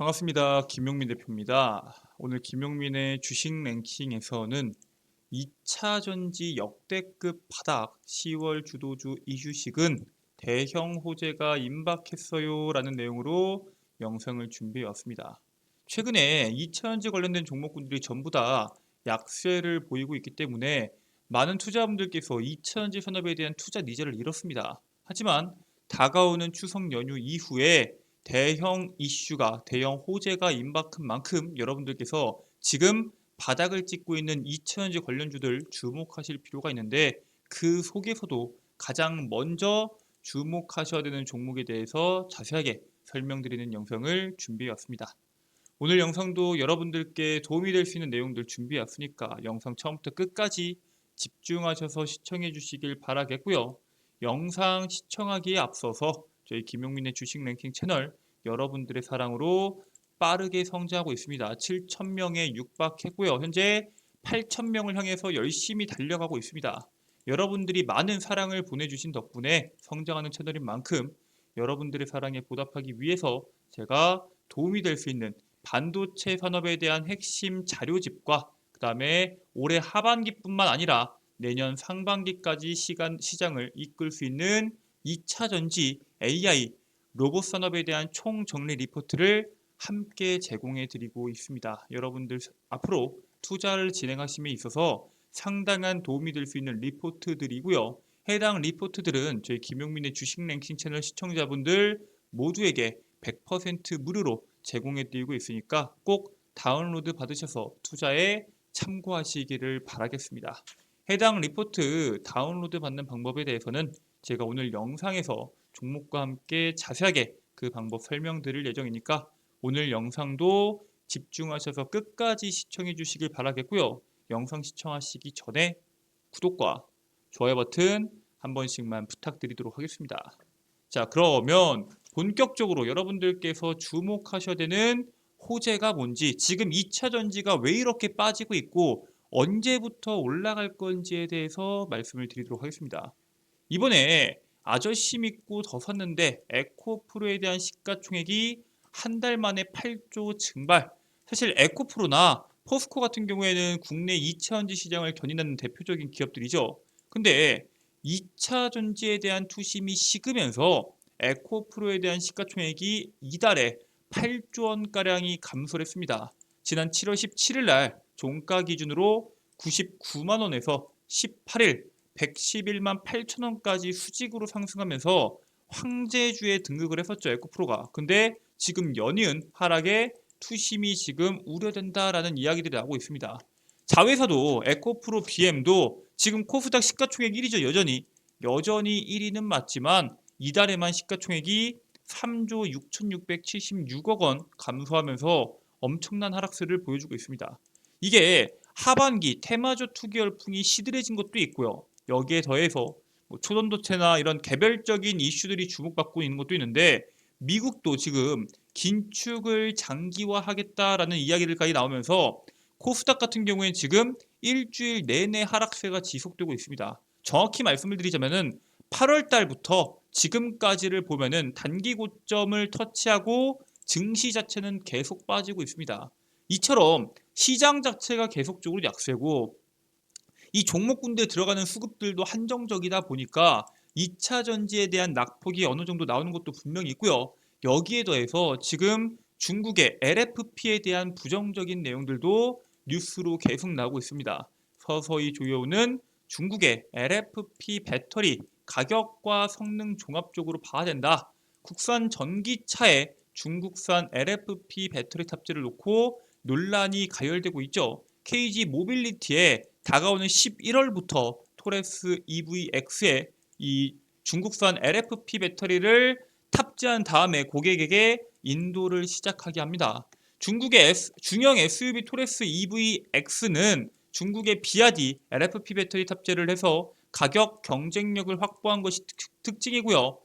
반갑습니다. 김용민 대표입니다. 오늘 김용민의 주식 랭킹에서는 2차 전지 역대급 바닥 10월 주도주 이주식은 대형 호재가 임박했어요 라는 내용으로 영상을 준비해 왔습니다. 최근에 2차 전지 관련된 종목군들이 전부 다 약세를 보이고 있기 때문에 많은 투자분들께서 2차 전지 산업에 대한 투자 니즈를 잃었습니다. 하지만 다가오는 추석 연휴 이후에 대형 이슈가 대형 호재가 임박한 만큼 여러분들께서 지금 바닥을 찍고 있는 2차전지 관련주들 주목하실 필요가 있는데 그 속에서도 가장 먼저 주목하셔야 되는 종목에 대해서 자세하게 설명드리는 영상을 준비해 왔습니다. 오늘 영상도 여러분들께 도움이 될 수 있는 내용들 준비해 왔으니까 영상 처음부터 끝까지 집중하셔서 시청해 주시길 바라겠고요. 영상 시청하기에 앞서서 저희 김용민의 주식 랭킹 채널 여러분들의 사랑으로 빠르게 성장하고 있습니다. 7,000명에 육박했고요. 현재 8,000명을 향해서 열심히 달려가고 있습니다. 여러분들이 많은 사랑을 보내주신 덕분에 성장하는 채널인 만큼 여러분들의 사랑에 보답하기 위해서 제가 도움이 될 수 있는 반도체 산업에 대한 핵심 자료집과 그 다음에 올해 하반기뿐만 아니라 내년 상반기까지 시간, 시장을 이끌 수 있는 2차 전지 AI 로봇 산업에 대한 총정리 리포트를 함께 제공해 드리고 있습니다. 여러분들 앞으로 투자를 진행하심에 있어서 상당한 도움이 될 수 있는 리포트들이고요. 해당 리포트들은 저희 김용민의 주식 랭킹 채널 시청자분들 모두에게 100% 무료로 제공해 드리고 있으니까 꼭 다운로드 받으셔서 투자에 참고하시기를 바라겠습니다. 해당 리포트 다운로드 받는 방법에 대해서는 제가 오늘 영상에서 종목과 함께 자세하게 그 방법 설명드릴 예정이니까 오늘 영상도 집중하셔서 끝까지 시청해 주시길 바라겠고요. 영상 시청하시기 전에 구독과 좋아요 버튼 한 번씩만 부탁드리도록 하겠습니다. 자, 그러면 본격적으로 여러분들께서 주목하셔야 되는 호재가 뭔지, 지금 2차 전지가 왜 이렇게 빠지고 있고 언제부터 올라갈 건지에 대해서 말씀을 드리도록 하겠습니다. 이번에 아저씨 믿고 더 샀는데 에코프로에 대한 시가총액이 한 달 만에 8조 증발. 사실 에코프로나 포스코 같은 경우에는 국내 2차 전지 시장을 견인하는 대표적인 기업들이죠. 근데 2차 전지에 대한 투심이 식으면서 에코프로에 대한 시가총액이 이달에 8조 원가량이 감소를 했습니다. 지난 7월 17일 날 종가 기준으로 99만 원에서 18일 111만 8천 원까지 수직으로 상승하면서 황제주에 등극을 했었죠 에코프로가 근데 지금 연이은 하락에 투심이 지금 우려된다라는 이야기들이 나오고 있습니다 자회사도 에코프로 BM도 지금 코스닥 시가총액 1위죠 여전히 여전히 1위는 맞지만 이달에만 시가총액이 3조 6,676억 원 감소하면서 엄청난 하락세를 보여주고 있습니다. 이게 하반기 테마조 투기 열풍이 시들해진 것도 있고요. 여기에 더해서 뭐 초전도체나 이런 개별적인 이슈들이 주목받고 있는 것도 있는데 미국도 지금 긴축을 장기화하겠다라는 이야기들까지 나오면서 코스닥 같은 경우에는 지금 일주일 내내 하락세가 지속되고 있습니다. 정확히 말씀을 드리자면은 8월 달부터 지금까지를 보면은 단기 고점을 터치하고 증시 자체는 계속 빠지고 있습니다. 이처럼 시장 자체가 계속적으로 약세고 이 종목군대에 들어가는 수급들도 한정적이다 보니까 2차 전지에 대한 낙폭이 어느 정도 나오는 것도 분명히 있고요. 여기에 더해서 지금 중국의 LFP에 대한 부정적인 내용들도 뉴스로 계속 나오고 있습니다. 서서히 조여오는 중국의 LFP 배터리 가격과 성능 종합적으로 봐야 된다. 국산 전기차에 중국산 LFP 배터리 탑재를 놓고 논란이 가열되고 있죠. KG 모빌리티에 다가오는 11월부터 토레스 EVX에 이 중국산 LFP 배터리를 탑재한 다음에 고객에게 인도를 시작하게 합니다. 중국의 S, 중형 SUV 토레스 EVX는 중국의 비아디 LFP 배터리 탑재를 해서 가격 경쟁력을 확보한 것이 특, 징이고요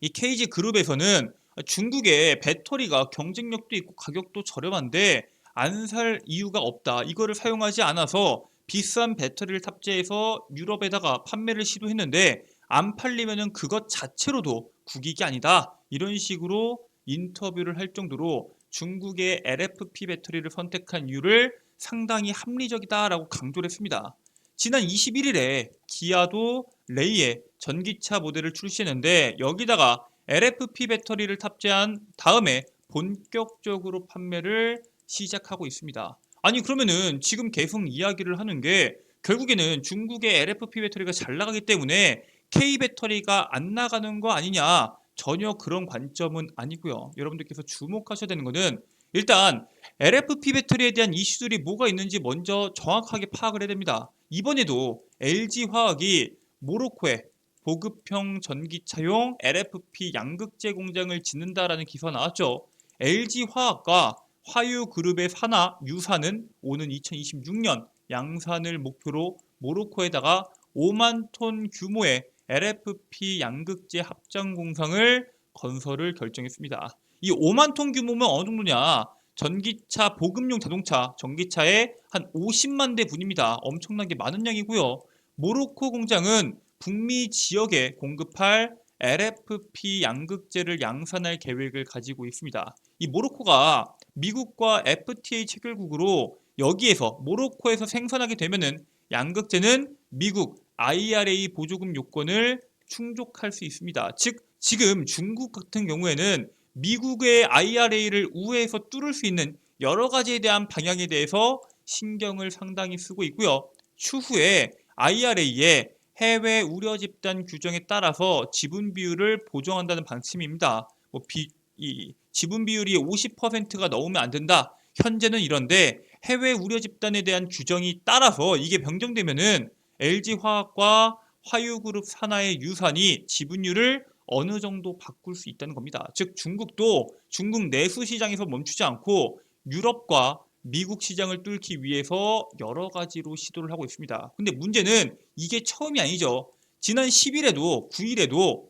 이 KG 그룹에서는 중국의 배터리가 경쟁력도 있고 가격도 저렴한데 안 살 이유가 없다. 이거를 사용하지 않아서 비싼 배터리를 탑재해서 유럽에다가 판매를 시도했는데 안 팔리면은 그것 자체로도 국익이 아니다. 이런 식으로 인터뷰를 할 정도로 중국의 LFP 배터리를 선택한 이유를 상당히 합리적이다라고 강조를 했습니다. 지난 21일에 기아도 레이의 전기차 모델을 출시했는데 여기다가 LFP 배터리를 탑재한 다음에 본격적으로 판매를 시작하고 있습니다. 아니 그러면은 지금 계속 이야기를 하는 게 결국에는 중국의 LFP 배터리가 잘 나가기 때문에 K 배터리가 안 나가는 거 아니냐 전혀 그런 관점은 아니고요. 여러분들께서 주목하셔야 되는 거는 일단 LFP 배터리에 대한 이슈들이 뭐가 있는지 먼저 정확하게 파악을 해야 됩니다. 이번에도 LG화학이 모로코에 보급형 전기차용 LFP 양극재 공장을 짓는다라는 기사가 나왔죠. LG화학과 화유그룹의 산하 유사는 오는 2026년 양산을 목표로 모로코에다가 5만 톤 규모의 LFP 양극재 합장 공장을 건설을 결정했습니다. 이 5만 톤 규모면 어느 정도냐? 전기차 보급용 자동차 전기차의 한 50만 대 분입니다. 엄청나게 많은 양이고요. 모로코 공장은 북미 지역에 공급할 LFP 양극재를 양산할 계획을 가지고 있습니다. 이 모로코가 미국과 FTA 체결국으로 여기에서 모로코에서 생산하게 되면은 양극재는 미국 IRA 보조금 요건을 충족할 수 있습니다. 즉 지금 중국 같은 경우에는 미국의 IRA를 우회해서 뚫을 수 있는 여러 가지에 대한 방향에 대해서 신경을 상당히 쓰고 있고요. 추후에 IRA의 해외 우려 집단 규정에 따라서 지분 비율을 보정한다는 방침입니다. 뭐 비, 이 지분 비율이 50%가 넘으면 안 된다. 현재는 이런데 해외 우려 집단에 대한 규정이 따라서 이게 변경되면은 LG 화학과 화유그룹 산하의 유산이 지분율을 어느 정도 바꿀 수 있다는 겁니다. 즉 중국도 중국 내수 시장에서 멈추지 않고 유럽과 미국 시장을 뚫기 위해서 여러 가지로 시도를 하고 있습니다. 근데 문제는 이게 처음이 아니죠. 지난 10일에도 9일에도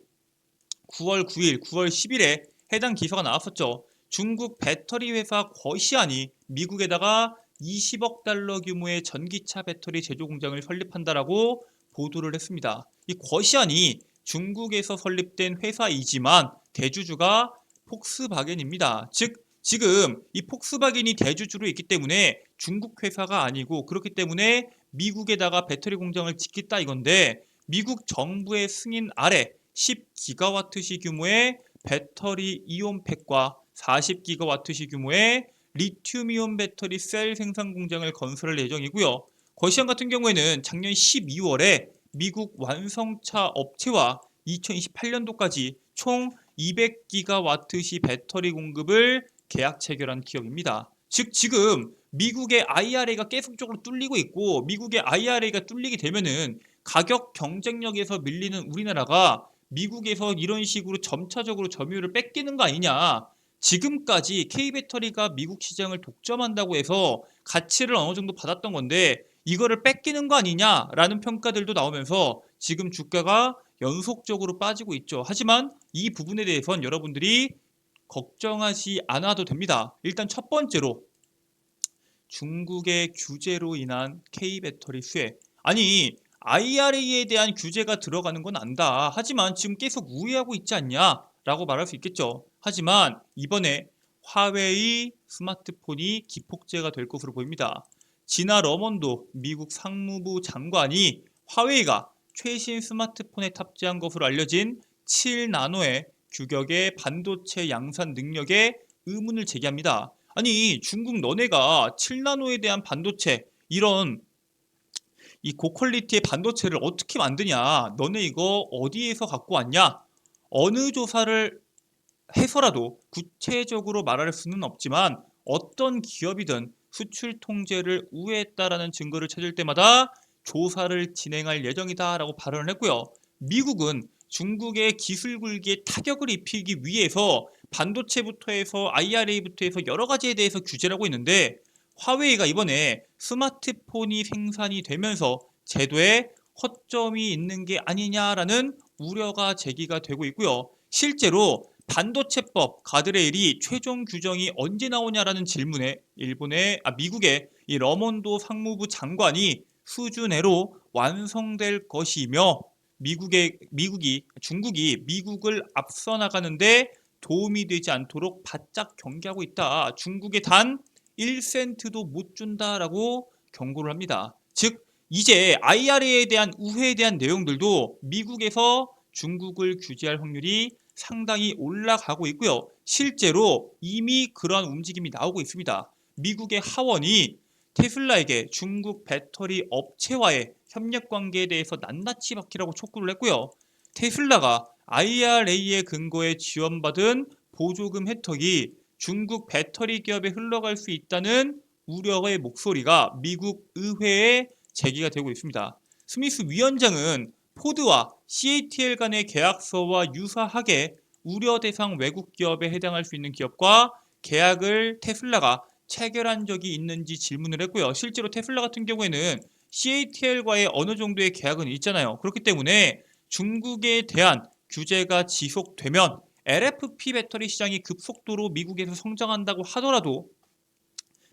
9월 9일, 9월 10일에 해당 기사가 나왔었죠. 중국 배터리 회사 거시안이 미국에다가 20억 달러 규모의 전기차 배터리 제조 공장을 설립한다라고 보도를 했습니다. 이 거시안이 중국에서 설립된 회사이지만 대주주가 폭스바겐입니다. 즉 지금 이 폭스바겐이 대주주로 있기 때문에 중국 회사가 아니고 그렇기 때문에 미국에다가 배터리 공장을 짓겠다 이건데 미국 정부의 승인 아래 10기가와트시 규모의 배터리 이온팩과 40기가와트시 규모의 리튬이온 배터리 셀 생산 공장을 건설할 예정이고요. 거시안 같은 경우에는 작년 12월에 미국 완성차 업체와 2028년도까지 총 200기가와트시 배터리 공급을 계약 체결한 기업입니다. 즉 지금 미국의 IRA가 계속적으로 뚫리고 있고 미국의 IRA가 뚫리게 되면은 가격 경쟁력에서 밀리는 우리나라가 미국에서 이런 식으로 점차적으로 점유율을 뺏기는 거 아니냐. 지금까지 K배터리가 미국 시장을 독점한다고 해서 가치를 어느 정도 받았던 건데 이거를 뺏기는 거 아니냐라는 평가들도 나오면서 지금 주가가 연속적으로 빠지고 있죠. 하지만 이 부분에 대해서는 여러분들이 걱정하지 않아도 됩니다. 일단 첫 번째로 중국의 규제로 인한 K배터리 수혜. 아니 IRA에 대한 규제가 들어가는 건 안다. 하지만 지금 계속 우회하고 있지 않냐? 라고 말할 수 있겠죠. 하지만 이번에 화웨이 스마트폰이 기폭제가 될 것으로 보입니다. 지나 러먼도 미국 상무부 장관이 화웨이가 최신 스마트폰에 탑재한 것으로 알려진 7나노의 규격의 반도체 양산 능력에 의문을 제기합니다. 아니 중국 너네가 7나노에 대한 반도체 이런 이 고퀄리티의 반도체를 어떻게 만드냐? 너네 이거 어디에서 갖고 왔냐? 어느 조사를 해서라도 구체적으로 말할 수는 없지만 어떤 기업이든 수출 통제를 우회했다라는 증거를 찾을 때마다 조사를 진행할 예정이다라고 발언을 했고요. 미국은 중국의 기술 굴기에 타격을 입히기 위해서 반도체부터 해서 IRA부터 해서 여러 가지에 대해서 규제를 하고 있는데 화웨이가 이번에 스마트폰이 생산이 되면서 제도에 허점이 있는 게 아니냐라는 우려가 제기가 되고 있고요. 실제로 반도체법 가드레일이 최종 규정이 언제 나오냐라는 질문에 일본의 아 미국의 이 러몬도 상무부 장관이 수주 내로 완성될 것이며 미국의 미국이 중국이 미국을 앞서 나가는데 도움이 되지 않도록 바짝 경계하고 있다. 중국에 단 1센트도 못 준다라고 경고를 합니다. 즉 이제 IRA에 대한 우회에 대한 내용들도 미국에서 중국을 규제할 확률이 상당히 올라가고 있고요. 실제로 이미 그러한 움직임이 나오고 있습니다. 미국의 하원이 테슬라에게 중국 배터리 업체와의 협력 관계에 대해서 낱낱이 밝히라고 촉구를 했고요. 테슬라가 IRA의 근거에 지원받은 보조금 혜택이 중국 배터리 기업에 흘러갈 수 있다는 우려의 목소리가 미국 의회에 제기가 되고 있습니다. 스미스 위원장은 포드와 CATL 간의 계약서와 유사하게 우려 대상 외국 기업에 해당할 수 있는 기업과 계약을 테슬라가 체결한 적이 있는지 질문을 했고요. 실제로 테슬라 같은 경우에는 CATL과의 어느 정도의 계약은 있잖아요. 그렇기 때문에 중국에 대한 규제가 지속되면 LFP 배터리 시장이 급속도로 미국에서 성장한다고 하더라도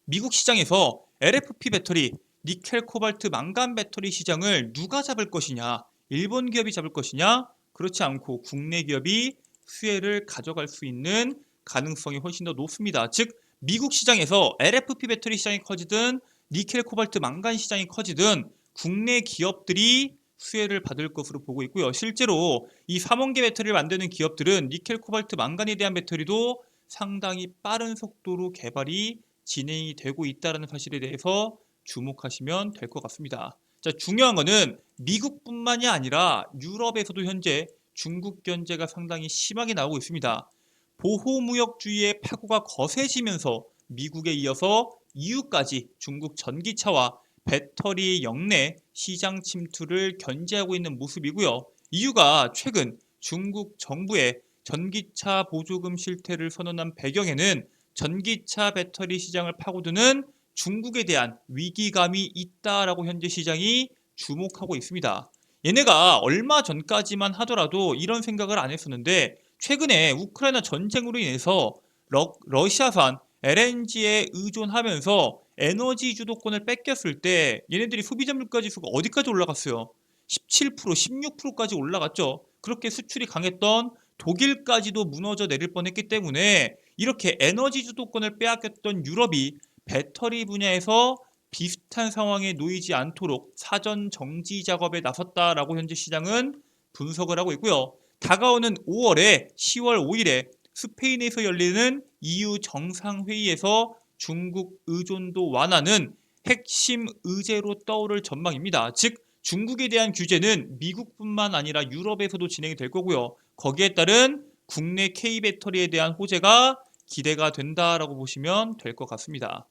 미국 시장에서 LFP 배터리, 니켈, 코발트, 망간 배터리 시장을 누가 잡을 것이냐? 일본 기업이 잡을 것이냐? 그렇지 않고 국내 기업이 수혜를 가져갈 수 있는 가능성이 훨씬 더 높습니다. 즉 미국 시장에서 LFP 배터리 시장이 커지든 니켈, 코발트, 망간 시장이 커지든 국내 기업들이 수혜를 받을 것으로 보고 있고요. 실제로 이 삼원계 배터리를 만드는 기업들은 니켈, 코발트, 망간에 대한 배터리도 상당히 빠른 속도로 개발이 진행이 되고 있다는 사실에 대해서 주목하시면 될 것 같습니다. 자, 중요한 거는 미국뿐만이 아니라 유럽에서도 현재 중국 견제가 상당히 심하게 나오고 있습니다. 보호무역주의의 파고가 거세지면서 미국에 이어서 EU까지 중국 전기차와 배터리 역내 시장 침투를 견제하고 있는 모습이고요. EU가 최근 중국 정부의 전기차 보조금 실태를 선언한 배경에는 전기차 배터리 시장을 파고드는 중국에 대한 위기감이 있다라고 현재 시장이 주목하고 있습니다. 얘네가 얼마 전까지만 하더라도 이런 생각을 안 했었는데 최근에 우크라이나 전쟁으로 인해서 러, 러시아산 LNG에 의존하면서 에너지 주도권을 뺏겼을 때 얘네들이 소비자 물가 지수가 어디까지 올라갔어요? 17%, 16%까지 올라갔죠. 그렇게 수출이 강했던 독일까지도 무너져 내릴 뻔했기 때문에 이렇게 에너지 주도권을 빼앗겼던 유럽이 배터리 분야에서 비슷한 상황에 놓이지 않도록 사전 정지 작업에 나섰다라고 현재 시장은 분석을 하고 있고요. 다가오는 5월에 10월 5일에 스페인에서 열리는 EU 정상회의에서 중국 의존도 완화는 핵심 의제로 떠오를 전망입니다. 즉 중국에 대한 규제는 미국뿐만 아니라 유럽에서도 진행이 될 거고요. 거기에 따른 국내 K 배터리에 대한 호재가 기대가 된다라고 보시면 될 것 같습니다.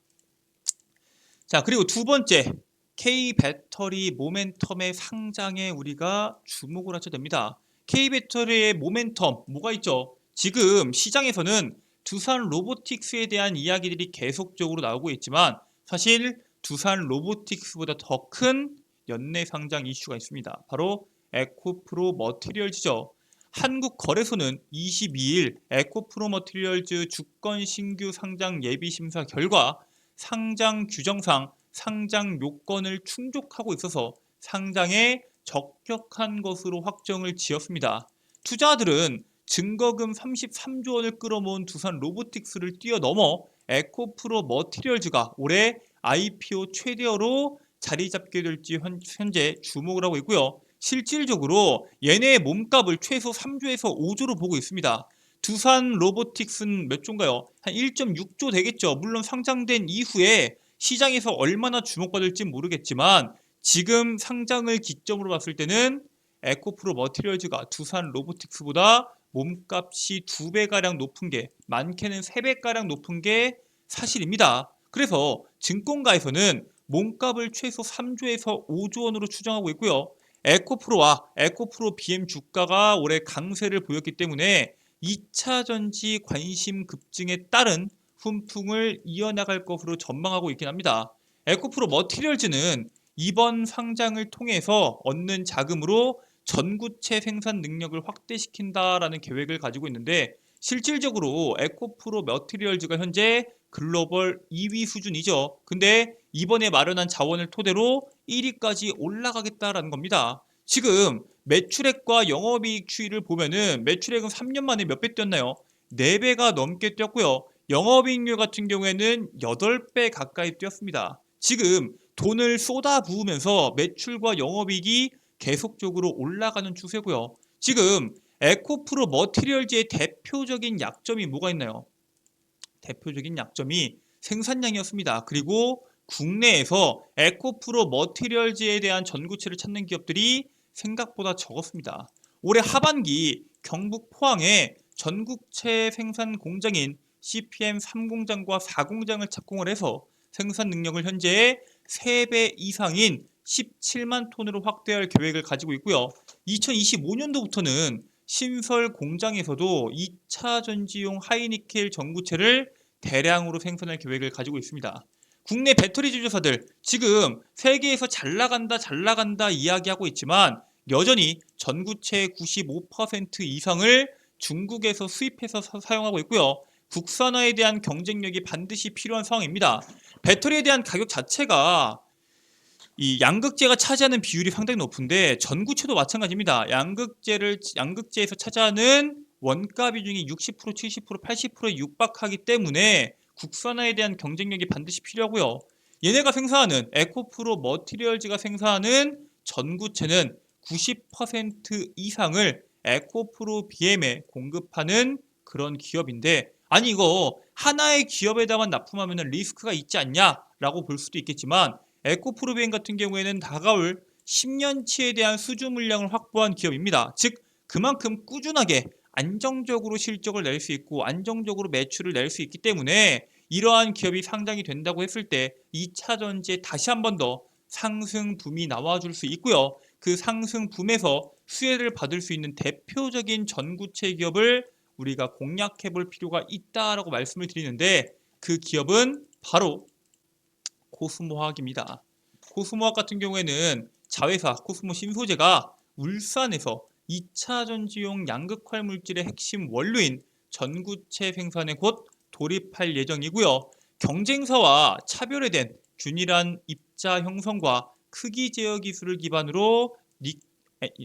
자, 그리고 두 번째 K 배터리 모멘텀의 상장에 우리가 주목을 하셔야 됩니다. K 배터리의 모멘텀 뭐가 있죠? 지금 시장에서는 두산 로보틱스에 대한 이야기들이 계속적으로 나오고 있지만 사실 두산 로보틱스보다 더 큰 연내 상장 이슈가 있습니다. 바로 에코프로 머티리얼즈죠. 한국 거래소는 22일 에코프로 머티리얼즈 주권 신규 상장 예비 심사 결과 상장 규정상 상장 요건을 충족하고 있어서 상장에 적격한 것으로 확정을 지었습니다. 투자들은 증거금 33조 원을 끌어모은 두산 로보틱스를 뛰어넘어 에코프로 머티리얼즈가 올해 IPO 최대어로 자리 잡게 될지 현재 주목을 하고 있고요. 실질적으로 얘네의 몸값을 최소 3조에서 5조로 보고 있습니다. 두산 로보틱스는 몇 조인가요? 한 1.6조 되겠죠. 물론 상장된 이후에 시장에서 얼마나 주목받을지 모르겠지만 지금 상장을 기점으로 봤을 때는 에코프로 머티리얼즈가 두산 로보틱스보다 몸값이 두 배가량 높은 게 많게는 세 배가량 높은 게 사실입니다. 그래서 증권가에서는 몸값을 최소 3조에서 5조 원으로 추정하고 있고요. 에코프로와 에코프로 BM 주가가 올해 강세를 보였기 때문에 2차 전지 관심 급증에 따른 훈풍을 이어나갈 것으로 전망하고 있긴 합니다. 에코프로 머티리얼즈는 이번 상장을 통해서 얻는 자금으로 전구체 생산 능력을 확대시킨다라는 계획을 가지고 있는데 실질적으로 에코프로 머티리얼즈가 현재 글로벌 2위 수준이죠. 근데 이번에 마련한 자원을 토대로 1위까지 올라가겠다라는 겁니다. 지금 매출액과 영업이익 추이를 보면은 매출액은 3년 만에 몇 배 뛰었나요? 4배가 넘게 뛰었고요. 영업이익률 같은 경우에는 8배 가까이 뛰었습니다. 지금 돈을 쏟아 부으면서 매출과 영업이익이 계속적으로 올라가는 추세고요. 지금 에코프로 머티리얼즈의 대표적인 약점이 뭐가 있나요? 대표적인 약점이 생산량이었습니다. 그리고 국내에서 에코프로 머티리얼즈에 대한 전구체를 찾는 기업들이 생각보다 적었습니다. 올해 하반기 경북 포항에 전국체 생산 공장인 CPM 3공장과 4공장을 착공을 해서 생산 능력을 현재 3배 이상인 17만 톤으로 확대할 계획을 가지고 있고요. 2025년도부터는 신설 공장에서도 2차 전지용 하이니켈 전구체를 대량으로 생산할 계획을 가지고 있습니다. 국내 배터리 제조사들 지금 세계에서 잘 나간다 잘 나간다 이야기하고 있지만 여전히 전구체 95% 이상을 중국에서 수입해서 사- 사용하고 있고요. 국산화에 대한 경쟁력이 반드시 필요한 상황입니다. 배터리에 대한 가격 자체가 이 양극재가 차지하는 비율이 상당히 높은데 전구체도 마찬가지입니다. 양극재를 양극재에서 차지하는 원가 비중이 60%, 70%, 80%에 육박하기 때문에 국산화에 대한 경쟁력이 반드시 필요하고요. 얘네가 생산하는 에코프로 머티리얼즈가 생산하는 전구체는 90% 이상을 에코프로 BM에 공급하는 그런 기업인데 아니 이거 하나의 기업에다만 납품하면 리스크가 있지 않냐라고 볼 수도 있겠지만 에코프로 BM 같은 경우에는 다가올 10년치에 대한 수주 물량을 확보한 기업입니다. 즉 그만큼 꾸준하게 안정적으로 실적을 낼 수 있고 안정적으로 매출을 낼 수 있기 때문에 이러한 기업이 상장이 된다고 했을 때 2차 전지에 다시 한 번 더 상승 붐이 나와줄 수 있고요. 그 상승 붐에서 수혜를 받을 수 있는 대표적인 전구체 기업을 우리가 공략해 볼 필요가 있다라고 말씀을 드리는데 그 기업은 바로 코스모화학입니다. 코스모화학 같은 경우에는 자회사 코스모 신소재가 울산에서 2차 전지용 양극활 물질의 핵심 원료인 전구체 생산에 곧 돌입할 예정이고요. 경쟁사와 차별화된 균일한 입자 형성과 크기 제어 기술을 기반으로 니-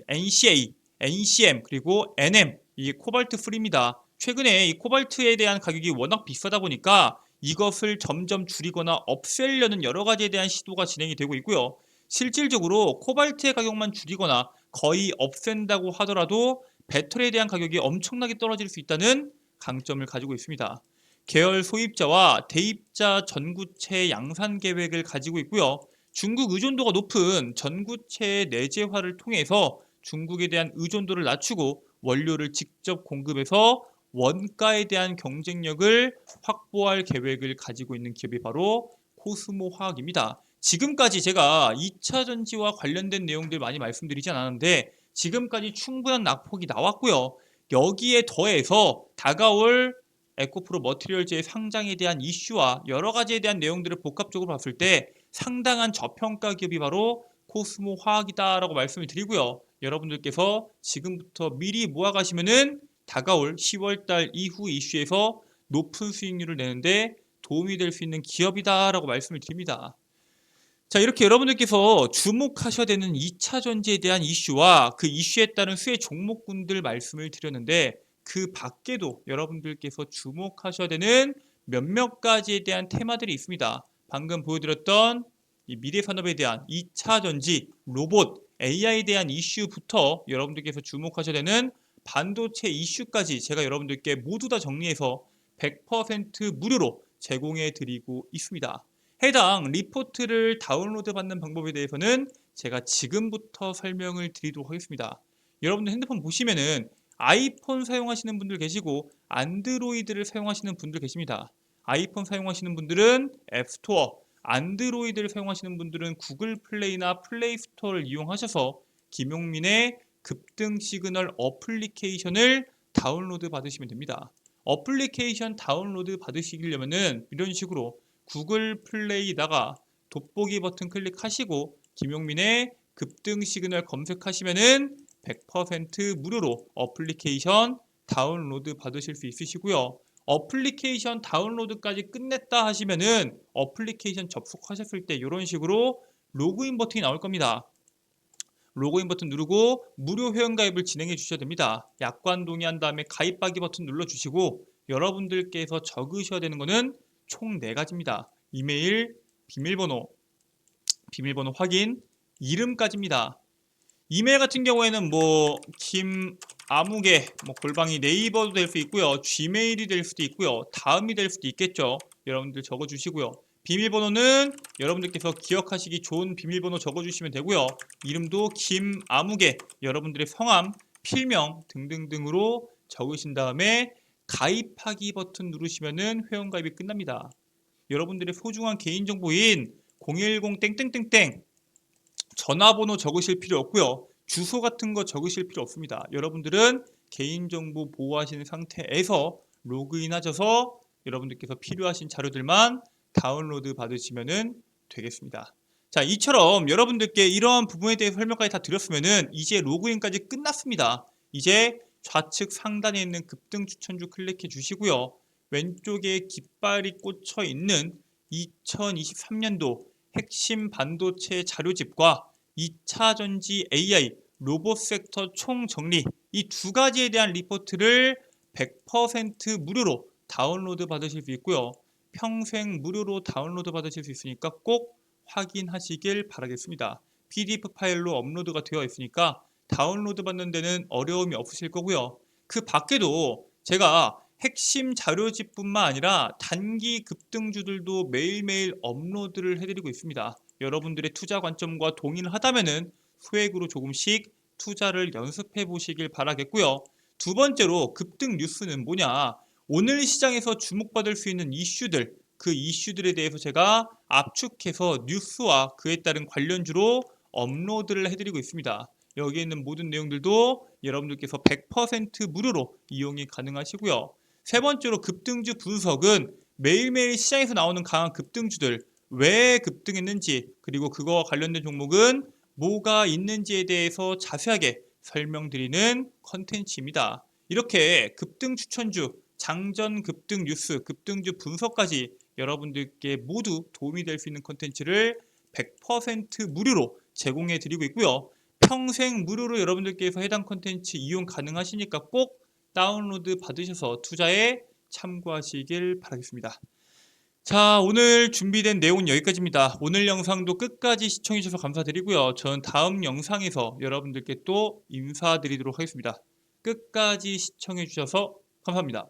NCA, NCM 그리고 NM 이게 코발트 프리입니다. 최근에 이 코발트에 대한 가격이 워낙 비싸다 보니까 이것을 점점 줄이거나 없애려는 여러 가지에 대한 시도가 진행이 되고 있고요. 실질적으로 코발트의 가격만 줄이거나 거의 없앤다고 하더라도 배터리에 대한 가격이 엄청나게 떨어질 수 있다는 강점을 가지고 있습니다. 계열 소입자와 대입자 전구체 양산 계획을 가지고 있고요. 중국 의존도가 높은 전구체 내재화를 통해서 중국에 대한 의존도를 낮추고 원료를 직접 공급해서 원가에 대한 경쟁력을 확보할 계획을 가지고 있는 기업이 바로 코스모 화학입니다. 지금까지 제가 2차 전지와 관련된 내용들 많이 말씀드리지 않았는데 지금까지 충분한 낙폭이 나왔고요. 여기에 더해서 다가올 에코프로 머티리얼즈의 상장에 대한 이슈와 여러 가지에 대한 내용들을 복합적으로 봤을 때 상당한 저평가 기업이 바로 코스모 화학이다라고 말씀을 드리고요. 여러분들께서 지금부터 미리 모아가시면은 다가올 10월달 이후 이슈에서 높은 수익률을 내는데 도움이 될 수 있는 기업이다라고 말씀을 드립니다. 자, 이렇게 여러분들께서 주목하셔야 되는 2차 전지에 대한 이슈와 그 이슈에 따른 수혜 종목군들 말씀을 드렸는데 그 밖에도 여러분들께서 주목하셔야 되는 몇몇 가지에 대한 테마들이 있습니다. 방금 보여드렸던 이 미래 산업에 대한 2차 전지, 로봇, AI에 대한 이슈부터 여러분들께서 주목하셔야 되는 반도체 이슈까지 제가 여러분들께 모두 다 정리해서 100% 무료로 제공해 드리고 있습니다. 해당 리포트를 다운로드 받는 방법에 대해서는 제가 지금부터 설명을 드리도록 하겠습니다. 여러분들 핸드폰 보시면은 아이폰 사용하시는 분들 계시고 안드로이드를 사용하시는 분들 계십니다. 아이폰 사용하시는 분들은 앱스토어, 안드로이드를 사용하시는 분들은 구글 플레이나 플레이 스토어를 이용하셔서 김용민의 급등 시그널 어플리케이션을 다운로드 받으시면 됩니다. 어플리케이션 다운로드 받으시려면은 이런 식으로 구글 플레이다가 돋보기 버튼 클릭하시고 김용민의 급등 시그널 검색하시면은 100% 무료로 어플리케이션 다운로드 받으실 수 있으시고요. 어플리케이션 다운로드까지 끝냈다 하시면은 어플리케이션 접속하셨을 때 이런 식으로 로그인 버튼이 나올 겁니다. 로그인 버튼 누르고 무료 회원 가입을 진행해 주셔야 됩니다. 약관 동의한 다음에 가입하기 버튼 눌러 주시고 여러분들께서 적으셔야 되는 거는 총네 가지입니다. 이메일, 비밀번호, 비밀번호 확인, 이름까지입니다. 이메일 같은 경우에는 뭐 김 아무개 뭐 골방이 네이버도 될 수 있고요. gmail이 될 수도 있고요. 다음이 될 수도 있겠죠. 여러분들 적어 주시고요. 비밀번호는 여러분들께서 기억하시기 좋은 비밀번호 적어 주시면 되고요. 이름도 김아무개 여러분들의 성함, 필명 등등등으로 적으신 다음에 가입하기 버튼 누르시면은 회원가입이 끝납니다. 여러분들의 소중한 개인정보인 010 땡땡땡땡 전화번호 적으실 필요 없고요. 주소 같은 거 적으실 필요 없습니다. 여러분들은 개인정보 보호하시는 상태에서 로그인하셔서 여러분들께서 필요하신 자료들만 다운로드 받으시면 되겠습니다. 자, 이처럼 여러분들께 이러한 부분에 대해 설명까지 다 드렸으면은 이제 로그인까지 끝났습니다. 이제 좌측 상단에 있는 급등 추천주 클릭해 주시고요. 왼쪽에 깃발이 꽂혀 있는 2023년도 핵심 반도체 자료집과 2차 전지 AI 로봇 섹터 총정리 이 두 가지에 대한 리포트를 100% 무료로 다운로드 받으실 수 있고요. 평생 무료로 다운로드 받으실 수 있으니까 꼭 확인하시길 바라겠습니다. PDF 파일로 업로드가 되어 있으니까 다운로드 받는 데는 어려움이 없으실 거고요. 그 밖에도 제가 핵심 자료집뿐만 아니라 단기 급등주들도 매일매일 업로드를 해드리고 있습니다. 여러분들의 투자 관점과 동의를 하다면은 소액으로 조금씩 투자를 연습해 보시길 바라겠고요. 두 번째로 급등 뉴스는 뭐냐? 오늘 시장에서 주목받을 수 있는 이슈들, 그 이슈들에 대해서 제가 압축해서 뉴스와 그에 따른 관련주로 업로드를 해드리고 있습니다. 여기에 있는 모든 내용들도 여러분들께서 100% 무료로 이용이 가능하시고요. 세 번째로 급등주 분석은 매일매일 시장에서 나오는 강한 급등주들 왜 급등했는지 그리고 그거와 관련된 종목은 뭐가 있는지에 대해서 자세하게 설명드리는 컨텐츠입니다. 이렇게 급등 추천주, 장전 급등 뉴스, 급등주 분석까지 여러분들께 모두 도움이 될 수 있는 컨텐츠를 100% 무료로 제공해 드리고 있고요. 평생 무료로 여러분들께서 해당 컨텐츠 이용 가능하시니까 꼭 다운로드 받으셔서 투자에 참고하시길 바라겠습니다. 자, 오늘 준비된 내용은 여기까지입니다. 오늘 영상도 끝까지 시청해주셔서 감사드리고요. 저는 다음 영상에서 여러분들께 또 인사드리도록 하겠습니다. 끝까지 시청해주셔서 감사합니다.